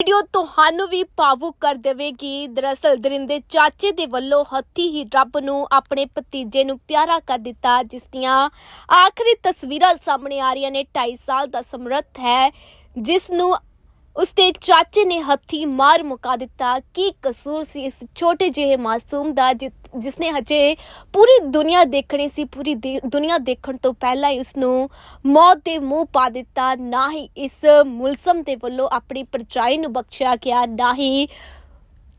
Video ਤੁਹਾਨੂੰ ਵੀ ਭਾਵੁਕ ਕਰ ਦੇਵੇਗੀ। ਦਰਅਸਲ ਦਰਿੰਦੇ ਚਾਚੇ ਦੇ ਵੱਲੋਂ ਹੱਥੀ ਹੀ ਰੱਬ ਨੂੰ ਆਪਣੇ ਭਤੀਜੇ ਨੂੰ ਪਿਆਰਾ ਕਰ ਦਿੱਤਾ, ਜਿਸ ਦੀਆਂ ਆਖਰੀ ਤਸਵੀਰਾਂ ਸਾਹਮਣੇ ਆ ਰਹੀਆਂ ਨੇ। 2.5 ਸਾਲ ਦਾ ਸਮਰੱਥ ਹੈ, ਜਿਸ ਨੂੰ ਉਸਦੇ ਚਾਚੇ ਨੇ ਹੱਥੀ ਮਾਰ ਮੁਕਾ ਦਿੱਤਾ। ਕੀ ਕਸੂਰ ਸੀ ਇਸ ਛੋਟੇ ਜਿਹੇ ਮਾਸੂਮ ਦਾ ਜਿਸ ਜਿਸਨੇ ਹਜੇ ਪੂਰੀ ਦੁਨੀਆ ਦੇਖਣੀ ਸੀ, ਪੂਰੀ ਦੇ- ਦੁਨੀਆ ਦੇਖਣ ਤੋਂ ਪਹਿਲਾਂ ਹੀ ਉਸ ਨੂੰ ਮੌਤ ਦੇ ਮੂੰਹ ਪਾ ਦਿੱਤਾ। ਨਾ ਹੀ ਇਸ ਮੁਲਜ਼ਮ ਦੇ ਵੱਲੋਂ ਆਪਣੀ ਪਰਚਾਈ ਨੂੰ ਬਖਸ਼ਿਆ ਗਿਆ, ਨਾ ਹੀ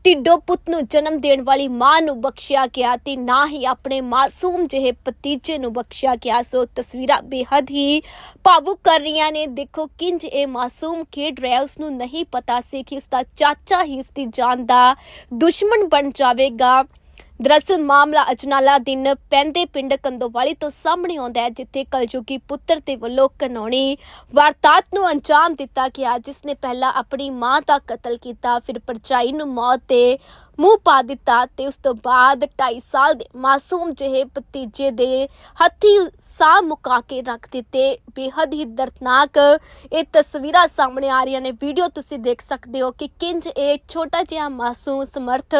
ਢਿੱਡੋ ਪੁੱਤ ਨੂੰ ਜਨਮ ਦੇਣ ਵਾਲੀ ਮਾਂ ਨੂੰ ਬਖਸ਼ਿਆ ਗਿਆ ਤੇ ਨਾ ਹੀ ਆਪਣੇ ਮਾਸੂਮ ਜਿਹੇ ਭਤੀਜੇ ਨੂੰ ਬਖਸ਼ਿਆ ਗਿਆ। ਸੋ ਤਸਵੀਰਾਂ ਬੇਹੱਦ ਹੀ ਭਾਵੁਕ ਕਰ ਰਹੀਆਂ ਨੇ। ਦੇਖੋ, ਕਿੰਜ ਇਹ ਮਾਸੂਮ ਖੇਡ ਰਿਹਾ ਉਸ ਨੂੰ ਨਹੀਂ ਪਤਾ ਸੀ ਕਿ ਉਸ ਦਾ ਚਾਚਾ ਹੀ ਉਸ ਦੀ ਜਾਨ ਦਾ ਦੁਸ਼ਮਣ ਬਣ ਜਾਵੇਗਾ। ਦਰਅਸਲ ਮਾਮਲਾ ਅਜਨਾਲਾ ਦਿਨ ਪੈਂਦੇ ਪਿੰਡ ਕੰਦੋਵਾਲੀ ਤੋਂ ਸਾਹਮਣੇ ਆਉਂਦਾ ਹੈ, ਜਿੱਥੇ ਕਲਯੁਗੀ ਪੁੱਤਰ ਦੇ ਵੱਲੋਂ ਕਾਨੂੰਨੀ ਵਾਰਦਾਤ ਨੂੰ ਅੰਜਾਮ ਦਿੱਤਾ ਗਿਆ, ਜਿਸ ਨੇ ਪਹਿਲਾਂ ਆਪਣੀ ਮਾਂ ਦਾ ਕਤਲ ਕੀਤਾ, ਫਿਰ ਪਰਚਾਈ ਨੂੰ ਮੌਤ ਤੇ ਮੂੰਹ ਪਾ ਦਿੱਤਾ ਤੇ ਉਸ ਤੋਂ ਬਾਅਦ 2.5 ਸਾਲ ਦੇ ਮਾਸੂਮ ਜਿਹੇ ਭਤੀਜੇ ਦੇ ਹੱਥੀ ਸਾਹ ਮੁਕਾ ਕੇ ਰੱਖ ਦਿੱਤੇ। ਬੇਹੱਦ ਹੀ ਦਰਦਨਾਕ ਇਹ ਤਸਵੀਰਾਂ ਸਾਹਮਣੇ ਆ ਰਹੀਆਂ ਨੇ। ਵੀਡੀਓ ਤੁਸੀਂ ਦੇਖ ਸਕਦੇ ਹੋ ਕਿ ਕਿੰਜ ਇਹ ਛੋਟਾ ਜਿਹਾ ਮਾਸੂਮ ਸਮਰਥ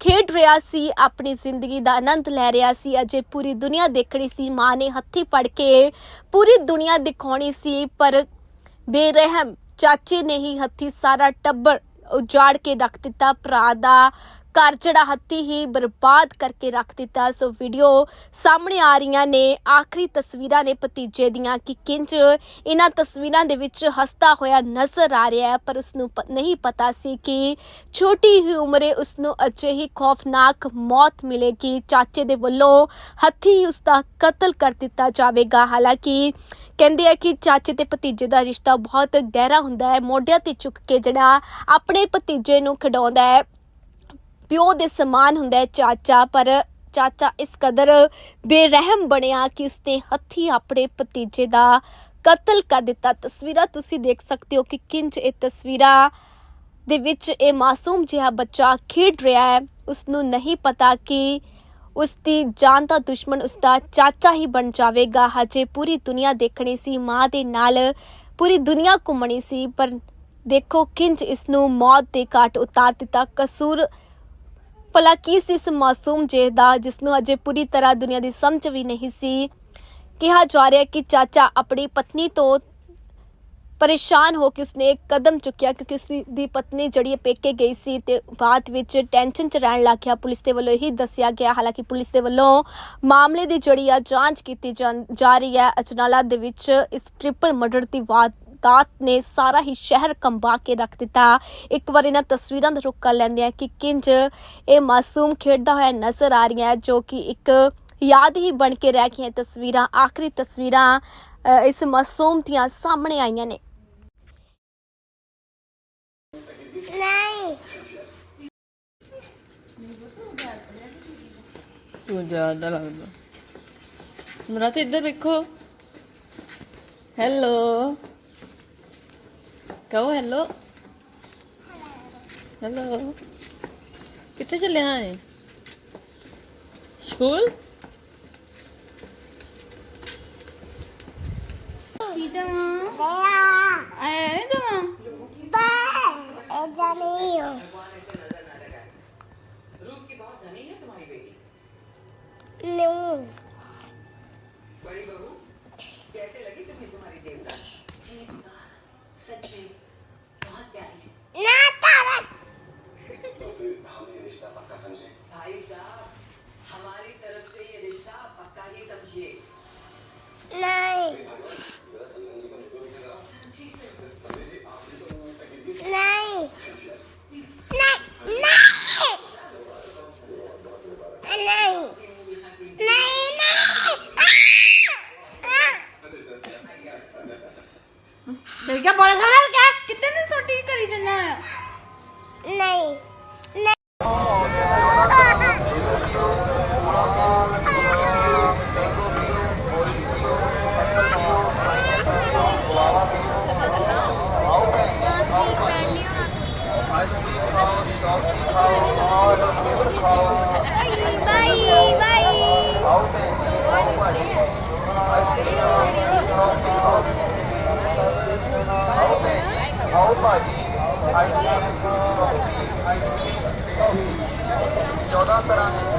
ਖੇਡ ਰਿਹਾ ਸੀ, ਆਪਣੀ ਜ਼ਿੰਦਗੀ ਦਾ ਆਨੰਦ ਲੈ ਰਿਹਾ ਸੀ। ਅਜੇ ਪੂਰੀ ਦੁਨੀਆ ਦੇਖਣੀ ਸੀ, ਮਾਂ ਨੇ ਹੱਥੀ ਫੜ ਕੇ ਪੂਰੀ ਦੁਨੀਆ ਦਿਖਾਉਣੀ ਸੀ, ਪਰ ਬੇਰਹਿਮ ਚਾਚੇ ਨੇ ਹੀ ਹੱਥੀ ਸਾਰਾ ਟੱਬਰ ਉਜਾੜ ਕੇ ਰੱਖ ਦਿੱਤਾ ਭਰਾ ਦਾ ਘਰ ਜਿਹੜਾ ਹੱਥੀ ਹੀ ਬਰਬਾਦ ਕਰਕੇ ਰੱਖ ਦਿੱਤਾ। ਸੋ ਵੀਡੀਓ ਸਾਹਮਣੇ ਆ ਰਹੀਆਂ ਨੇ, ਆਖਰੀ ਤਸਵੀਰਾਂ ਨੇ ਭਤੀਜੇ ਦੀਆਂ ਕਿ ਕਿੰਜ ਇਹਨਾਂ ਤਸਵੀਰਾਂ ਦੇ ਵਿੱਚ ਹੱਸਦਾ ਹੋਇਆ ਨਜ਼ਰ ਆ ਰਿਹਾ ਹੈ, ਪਰ ਉਸ ਨੂੰ ਨਹੀਂ ਪਤਾ ਸੀ ਕਿ ਛੋਟੀ ਹੀ ਉਮਰੇ ਉਸ ਨੂੰ ਅਜਿਹੀ ਖੌਫਨਾਕ ਮੌਤ ਮਿਲੇਗੀ। ਚਾਚੇ ਦੇ ਵੱਲੋਂ ਹੱਥੀ ਹੀ ਉਸ ਦਾ ਕਤਲ ਕਰ ਦਿੱਤਾ ਜਾਵੇਗਾ। ਹਾਲਾਂਕਿ ਕਹਿੰਦੇ ਆ ਕਿ ਚਾਚੇ ਤੇ ਭਤੀਜੇ ਦਾ ਰਿਸ਼ਤਾ ਬਹੁਤ ਗਹਿਰਾ ਹੁੰਦਾ ਹੈ। ਮੋਢਿਆਂ ਤੇ ਚੁੱਕ ਕੇ ਜਿਹੜਾ ਆਪਣੇ ਭਤੀਜੇ ਨੂੰ ਖਿਡਾਉਂਦਾ ਹੈ ਪਿਓ ਦੇ ਸਮਾਨ ਹੁੰਦਾ ਹੈ ਚਾਚਾ, ਪਰ ਚਾਚਾ ਇਸ ਕਦਰ ਬੇਰਹਿਮ ਬਣਿਆ ਕਿ ਉਸਨੇ ਹੱਥੀ ਆਪਣੇ ਭਤੀਜੇ ਦਾ ਕਤਲ ਕਰ ਦਿੱਤਾ। ਤਸਵੀਰਾਂ ਤੁਸੀਂ ਦੇਖ ਸਕਦੇ ਹੋ ਕਿ ਕਿੰਜ ਇਹ ਤਸਵੀਰਾਂ ਦੇ ਵਿੱਚ ਇਹ ਮਾਸੂਮ ਜਿਹਾ ਬੱਚਾ ਖੇਡ ਰਿਹਾ ਹੈ। ਉਸ ਨੂੰ ਨਹੀਂ ਪਤਾ ਕਿ ਉਸ ਦੀ ਜਾਨ ਦਾ ਦੁਸ਼ਮਣ ਉਸ ਦਾ ਚਾਚਾ ਹੀ ਬਣ ਜਾਵੇਗਾ। ਹਜੇ ਪੂਰੀ ਦੁਨੀਆ ਦੇਖਣੀ ਸੀ, ਮਾਂ ਦੇ ਨਾਲ ਪੂਰੀ ਦੁਨੀਆ ਘੁੰਮਣੀ ਸੀ, ਪਰ ਦੇਖੋ ਕਿੰਜ ਇਸ ਨੂੰ ਮੌਤ ਦੇ ਘਾਟ ਉਤਾਰ ਦਿੱਤਾ। ਕਸੂਰ ਭਲਾ ਕੀ ਸੀ ਇਸ ਮਾਸੂਮ ਜਿਹੇ ਦਾ ਜਿਸ ਨੂੰ ਅਜੇ ਪੂਰੀ ਤਰ੍ਹਾਂ ਦੁਨੀਆ ਦੀ ਸਮਝ ਵੀ ਨਹੀਂ ਸੀ। ਕਿਹਾ ਜਾ ਰਿਹਾ ਕਿ ਚਾਚਾ ਆਪਣੀ ਪਤਨੀ ਤੋਂ ਪਰੇਸ਼ਾਨ ਹੋ ਕੇ ਉਸਨੇ ਇੱਕ ਕਦਮ ਚੁੱਕਿਆ, ਕਿਉਂਕਿ ਉਸ ਦੀ ਪਤਨੀ ਜਿਹੜੀ ਪੇਕੇ ਗਈ ਸੀ ਤੇ ਬਾਅਦ ਵਿੱਚ ਟੈਨਸ਼ਨ ਚ ਰਹਿਣ ਲੱਗ ਗਿਆ। ਪੁਲਿਸ ਦੇ ਵੱਲੋਂ ਇਹੀ ਦੱਸਿਆ ਗਿਆ, ਹਾਲਾਂਕਿ ਪੁਲਿਸ ਦੇ ਵੱਲੋਂ ਮਾਮਲੇ ਦੀ ਜਿਹੜੀ ਆ ਜਾਂਚ ਕੀਤੀ ਜਾ ਰਹੀ ਹੈ। ਅਜਨਾਲਾ ਦੇ ਵਿੱਚ ਇਸ ਟ੍ਰਿਪਲ ਮਰਡਰ ਦੀ ਵਾਰਦਾਤ ਨੇ ਸਾਰਾ ਹੀ ਸ਼ਹਿਰ ਕੰਬਾ ਕੇ ਰੱਖ ਦਿੱਤਾ। ਇੱਕ ਵਾਰ ਇਹਨਾਂ ਤਸਵੀਰਾਂ ਦਾ ਰੁੱਖ ਕਰ ਲੈਂਦੇ ਆ ਕਿ ਕਿੰਜ ਇਹ ਮਾਸੂਮ ਖੇਡਦਾ ਹੋਇਆ ਨਜ਼ਰ ਆ ਰਹੀਆਂ ਹੈ ਜੋ ਕਿ ਇੱਕ ਯਾਦ ਹੀ ਬਣ ਕੇ ਰਹਿ ਗਈਆਂ ਤਸਵੀਰਾਂ ਆਖਰੀ ਤਸਵੀਰਾਂ ਇਸ ਮਾਸੂਮ ਦੀਆਂ ਸਾਹਮਣੇ ਆਈਆਂ ਨੇ। ਨਹੀਂ। ਤੂੰ ਜ਼ਿਆਦਾ ਲੱਗਦਾ ਸਮਰਾਤ ਇੱਧਰ ਵੇਖੋ। ਹੈਲੋ। ਕਹੋ ਹੈਲੋ ਹੈਲੋ ਕਿੱਥੇ ਚੱਲਿਆ ਹੈ ਸਕੂਲ ਦਇਆ ਆਇਆ ਨਹੀਂ ਤੂੰ ਬਾ ਇਹਦਾ ਨਹੀਂ ਹੋ ਨੂੰ ना तारा तो फिर हम ये रिश्ता पक्का समझे भाई साहब हमारी तरफ से ये रिश्ता पक्का ही समझिए नहीं जरा संगम जी को निकल के जरा जी सर पंडित जी आप भी तो मैं टकी जी नहीं नहीं नहीं नहीं ¿Del qué por eso el que? này. Này Oh 14 ਤਰ੍ਹਾਂ ਦੇ